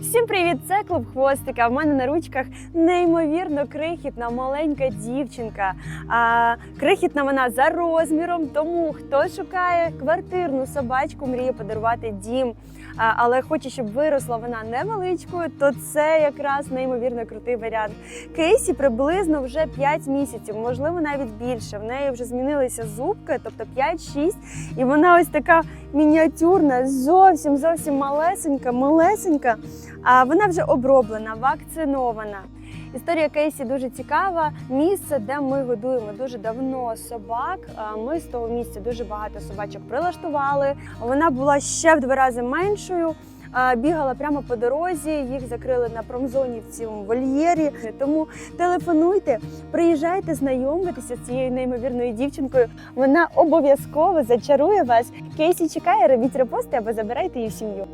Всім привіт! Це клуб хвостика. В мене на ручках неймовірно крихітна маленька дівчинка. А, крихітна вона за розміром. Тому хто шукає квартирну собачку, мріє подарувати дім. Але хоче, щоб виросла вона невеличкою, то це якраз неймовірно крутий варіант. Кейсі приблизно вже 5 місяців, можливо, навіть більше. В неї вже змінилися зубки, тобто 5-6, і вона ось така мініатюрна, зовсім зовсім малесенька, малесенька. Вона вже оброблена, вакцинована. Історія Кейсі дуже цікава. Місце, де ми годуємо дуже давно собак. Ми з того місця дуже багато собачок прилаштували. Вона була ще в два рази меншою. Бігала прямо по дорозі, їх закрили на промзоні в цілому вольєрі. Тому телефонуйте, приїжджайте знайомитися з цією неймовірною дівчинкою. Вона обов'язково зачарує вас. Кейсі чекає, робіть репости або забирайте її в сім'ю.